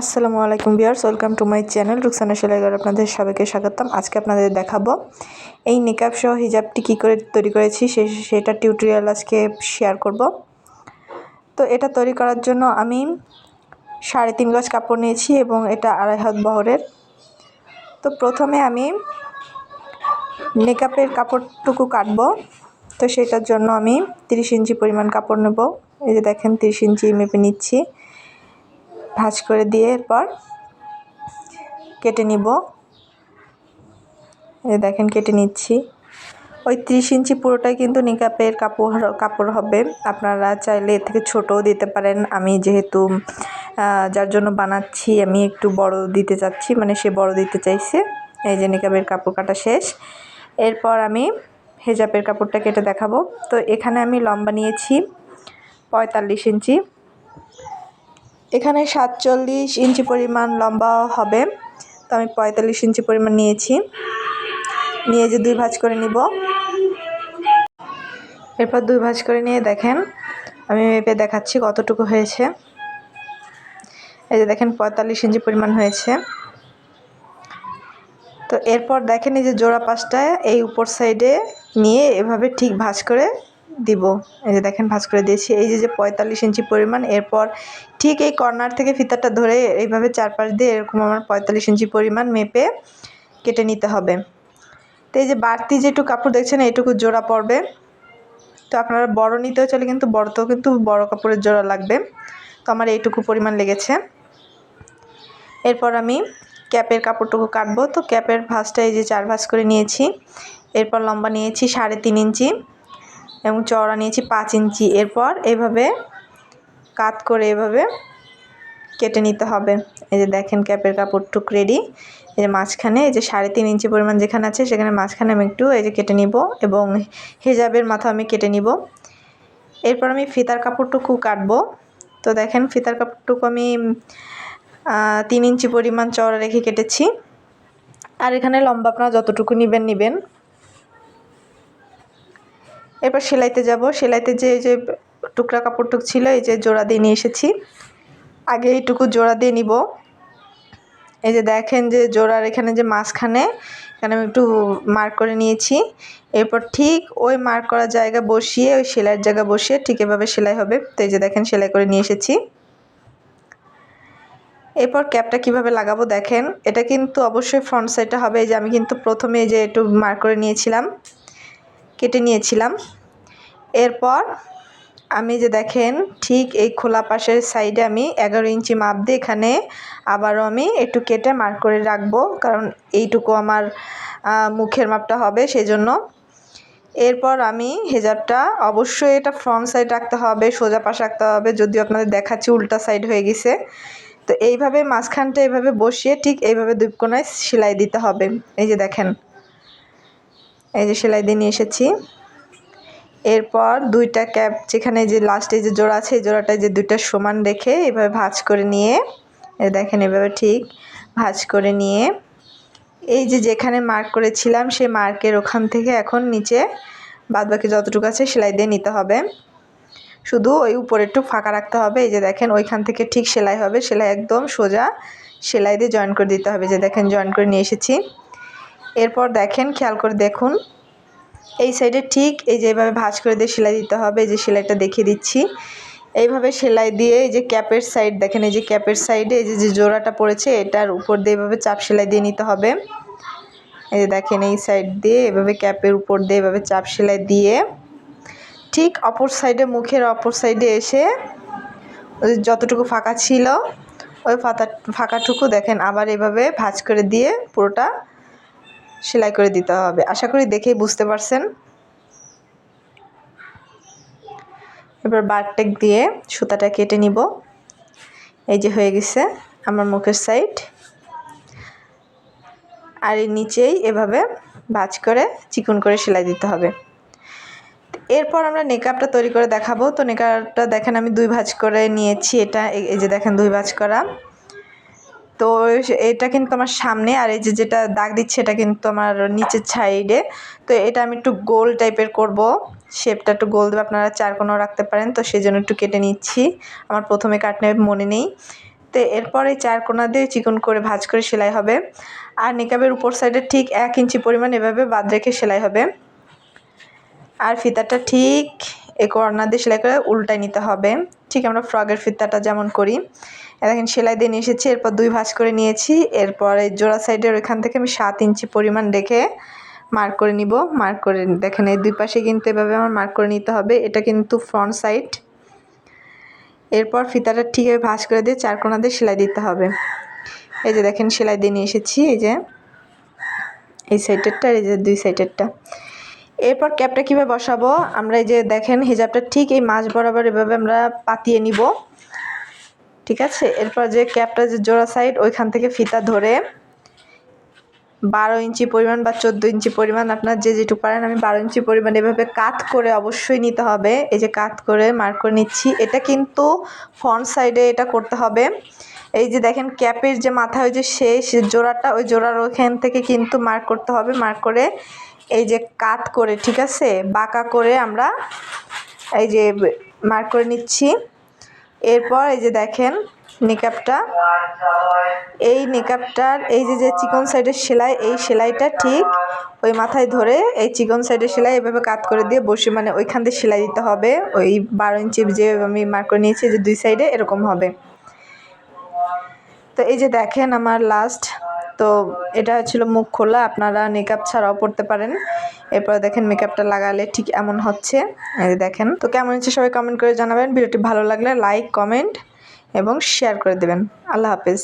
আসসালামু আলাইকুম viewers welcome to my channel Ruksana সেলাইগার আপনাদের সবাইকে স্বাগতম। আজকে আপনাদের দেখাবো এই নিকাব সহ হিজাবটি কী করে তৈরি করেছি, সে, সেটা টিউটোরিয়াল আজকে শেয়ার করব। তো এটা তৈরি করার জন্য আমি সাড়ে তিন গজ কাপড় নিয়েছি এবং এটা আড়াই হাত বহরের। তো প্রথমে আমি নেকাপের কাপড়টুকু কাটবো। তো সেটার জন্য আমি তিরিশ ইঞ্চি পরিমাণ কাপড় নেব। এই যে দেখেন, তিরিশ ইঞ্চি মেপে নিচ্ছি। ভাঁজ করে দিয়ে এরপর কেটে নিব। এই দেখেন কেটে নিচ্ছি। ওই ত্রিশ ইঞ্চি পুরোটাই কিন্তু নিকাপের কাপড় কাপড় হবে। আপনারা চাইলে এর থেকে ছোটও দিতে পারেন। আমি যেহেতু যার জন্য বানাচ্ছি, আমি একটু বড় দিতে চাচ্ছি মানে সে বড় দিতে চাইছে। এই যে নিকাপের কাপড় কাটা শেষ। এরপর আমি হেজাবের কাপড়টা কেটে দেখাবো। তো এখানে আমি লম্বা নিয়েছি পঁয়তাল্লিশ ইঞ্চি। এখানে সাতচল্লিশ ইঞ্চি পরিমাণ লম্বা হবে। তো আমি পঁয়তাল্লিশ ইঞ্চি পরিমাণ নিয়েছি। নিয়ে যে দুই ভাঁজ করে নিব। এরপর দুই ভাঁজ করে নিয়ে দেখেন, আমি মেপে দেখাচ্ছি কতটুকু হয়েছে। এই যে দেখেন, পঁয়তাল্লিশ ইঞ্চি পরিমাণ হয়েছে। তো এরপর দেখেন এই যে জোড়া পাশটা, এই উপর সাইডে নিয়ে এভাবে ঠিক ভাঁজ করে দিব। এই যে দেখেন, ভাঁজ করে দিয়েছি। এই যে যে পঁয়তাল্লিশ ইঞ্চি পরিমাণ, এরপর ঠিক এই কর্নার থেকে ফিতাটা ধরে এইভাবে চারপাশ দিয়ে এরকম আমার পঁয়তাল্লিশ ইঞ্চি পরিমাণ মেপে কেটে নিতে হবে। তো এই যে বাড়তি যেটুকু কাপড় দেখছেন, এইটুকু জোড়া পড়বে। তো আপনারা বড় নিতেও চলে কিন্তু বড়তেও কিন্তু বড় কাপড়ের জোড়া লাগবে। তো আমার এইটুকু পরিমাণ লেগেছে। এরপর আমি ক্যাপের কাপড়টুকু কাটবো। তো ক্যাপের ভাঁজটা এই যে চার ভাঁজ করে নিয়েছি। এরপর লম্বা নিয়েছি সাড়ে তিন ইঞ্চি। এবং চওড়া নিয়েছি পাঁচ ইঞ্চি। এরপর এভাবে কাত করে এভাবে কেটে নিতে হবে। এই যে দেখেন ক্যাপের কাপড়টুক রেডি এই যে মাঝখানে, এই যে সাড়ে তিন ইঞ্চি পরিমাণ যেখানে আছে সেখানে মাঝখানে আমি একটু এই যে কেটে নিব এবং হেজাবের মাথা আমি কেটে নিব। এরপর আমি ফিতার কাপড়টুকু কাটবো। তো দেখেন ফিতার কাপড়টুকু আমি তিন ইঞ্চি পরিমাণ চওড়া রেখে কেটেছি। আর এখানে লম্বা আপনারা যতটুকু নেবেন নেবেন। এরপর সেলাইতে যাব। সেলাইতে যে যে টুকরা কাপড়টুক ছিল, এই যে জোড়া দিয়ে নিয়ে এসেছি। আগে এইটুকু জোড়া দিয়ে নিব। এই যে দেখেন যে জোড়ার এখানে যে মাঝখানে, এখানে আমি একটু মার্ক করে নিয়েছি। এরপর ঠিক ওই মার্ক করা জায়গা বসিয়ে, ওই সেলাইয়ের জায়গা বসিয়ে ঠিক এভাবে সেলাই হবে। তো এই যে দেখেন সেলাই করে নিয়ে এসেছি। এরপর ক্যাপটা কীভাবে লাগাবো দেখেন। এটা কিন্তু অবশ্যই ফ্রন্ট সাইডটা হবে। এই যে আমি কিন্তু প্রথমে যে একটু মার্ক করে নিয়েছিলাম। কেটে নিয়েছিলাম। এরপর আমি যে দেখেন, ঠিক এই খোলা পাশের সাইডে আমি এগারো ইঞ্চি মাপ দিয়ে এখানে আবারও আমি একটু কেটে মার্ক করে রাখব, কারণ এইটুকু আমার মুখের মাপটা হবে সেই জন্য এরপর আমি হেজাবটা অবশ্যই এটা ফ্রন্ট সাইড রাখতে হবে, সোজা পাশে রাখতে হবে, যদিও আপনাদের দেখাচ্ছি উল্টা সাইড হয়ে গেছে। তো এইভাবে মাঝখানটা এইভাবে বসিয়ে ঠিক এইভাবে দুই কোনায় সেলাই দিতে হবে। এই যে দেখেন এই যে সেলাই দিয়ে নিয়ে এসেছি। এরপর দুইটা ক্যাপ যেখানে যে লাস্টে যে জোড়া আছে, এই জোড়াটা যে দুইটা সমান রেখে এভাবে ভাঁজ করে নিয়ে দেখেন এভাবে ঠিক ভাঁজ করে নিয়ে, এই যে যেখানে মার্ক করেছিলাম সেই মার্কের ওখান থেকে এখন নিচে বাদবাকি যতটুকু আছে সেলাই দিয়ে নিতে হবে। শুধু ওই উপরে একটু ফাঁকা রাখতে হবে, এই যে দেখেন ওইখান থেকে ঠিক সেলাই হবে, সেলাই একদম সোজা সেলাই দিয়ে জয়েন করে দিতে হবে যে দেখেন জয়েন করে নিয়ে এসেছি। এরপর দেখেন, খেয়াল করে দেখুন। এই সাইডে ঠিক এই যে এইভাবে ভাঁজ করে দিয়ে সেলাই দিতে হবে, এই যে সেলাইটা দেখিয়ে দিচ্ছি। এইভাবে সেলাই দিয়ে এই যে ক্যাপের সাইড দেখেন এই যে ক্যাপের সাইডে এই যে যে জোড়াটা পড়েছে, এটার উপর দিয়ে এভাবে চাপ সেলাই দিয়ে নিতে হবে। এই যে দেখেন, এই সাইড দিয়ে এভাবে ক্যাপের উপর দিয়ে এভাবে চাপ সেলাই দিয়ে ঠিক অপর সাইডে মুখের অপর সাইডে এসে যতটুকু ফাঁকা ছিল, ওই ফাঁকা, ফাঁকাটুকু দেখেন, আবার এভাবে ভাঁজ করে দিয়ে পুরোটা সেলাই করে দিতে হবে। আশা করি দেখেই বুঝতে পারছেন। এবার বারটেক দিয়ে সুতাটা কেটে নিব। এই যে হয়ে গেছে আমার মুখের সাইড। আর এর নিচেই এভাবে ভাজ করে, চিকন করে সেলাই দিতে হবে। এরপর আমরা নেকআপটা তৈরি করে দেখাবো। তো নেকআপটা দেখেন আমি দুই ভাজ করে নিয়েছি। এটা এই যে দেখেন দুই ভাজ করা। তো এটা কিন্তু আমার সামনে, আর এই যে যেটা দাগ দিচ্ছে এটা কিন্তু আমার নিচের সাইডে। তো এটা আমি একটু গোল টাইপের করব। শেপটা একটু গোল দেবে, আপনারা চার কোনো রাখতে পারেন। তো সেই জন্য একটু কেটে নিচ্ছি। আমার প্রথমে কাটনে মনে নেই। তো এরপর চার কোনা দিয়ে চিকন করে ভাজ করে সেলাই হবে। আর নিকাবের উপর সাইডে ঠিক এক ইঞ্চি পরিমাণ এভাবে বাদ রেখে সেলাই হবে। আর ফিতাটা ঠিক এ কর্নার দিয়ে সেলাই করে উল্টায় নিতে হবে। ঠিক আমরা ফ্রগের ফিতাটা যেমন করি। দেখেন, সেলাই দিয়ে নিয়ে এসেছি, এরপর দুই ভাঁজ করে নিয়েছি, এরপর জোড়া সাইডের ওইখান থেকে আমি সাত ইঞ্চি পরিমাণ রেখে মার্ক করে নিব। মার্ক করে, দেখেন, এই দুই পাশে কিন্তু এভাবে আমার মার্ক করে নিতে হবে, এটা কিন্তু ফ্রন্ট সাইড। এরপর ফিতাটা ঠিক ভাঁজ করে দিয়ে চার কোনা দিয়ে সেলাই দিতে হবে। এই যে দেখেন, সেলাই দিয়ে নিয়ে এসেছি, এই যে, এই সাইডেরটা, এই যে দুই সাইডেরটা। এরপর ক্যাপটা কীভাবে বসাবো? আমরা এই যে দেখেন, হিজাবটা ঠিক এই মাছ বরাবর এভাবে আমরা পাতিয়ে নিব। ঠিক আছে? এরপর যে ক্যাপটা যে জোড়া সাইড ওইখান থেকে ফিতা ধরে বারো ইঞ্চি পরিমাণ বা চোদ্দ ইঞ্চি পরিমাণ আপনার যে যেটুকু পারেন, আমি বারো ইঞ্চি পরিমাণ এভাবে কাত করে অবশ্যই নিতে হবে। এই যে কাত করে মার্ক করে নিচ্ছি। এটা কিন্তু ফ্রন্ট সাইডে এটা করতে হবে। এই যে দেখেন ক্যাপের যে মাথায় ওই যে শেষ জোড়াটা, ওই জোড়ার ওইখান থেকে কিন্তু মার্ক করতে হবে। মার্ক করে এই যে কাত করে, ঠিক আছে? বাঁকা করে আমরা এই যে মার্ক করে নিচ্ছি। এরপর এই যে দেখেন নিকাপটা। এই নিকাপটার, এই যে যে চিকন সাইডের সেলাই, এই সেলাইটা ঠিক ওই মাথায় ধরে এই চিকন সাইডের সেলাই এভাবে কাত করে দিয়ে বসে মানে ওইখান দিয়ে সেলাই দিতে হবে। ওই বারো ইঞ্চি যে আমি মার্ক করে নিয়েছি যে দুই সাইডে এরকম হবে। তো এই যে দেখেন আমার লাস্ট তো এটা ছিল মুখ খোলা, আপনারা মেকআপ ছাড়াও পড়তে পারেন। এরপর দেখেন মেকআপটা লাগালে ঠিক এমন হচ্ছে। দেখেন। তো কেমন হচ্ছে সবাই কমেন্ট করে জানাবেন। ভিডিওটি ভালো লাগলে লাইক কমেন্ট এবং শেয়ার করে দেবেন। আল্লাহ হাফেজ।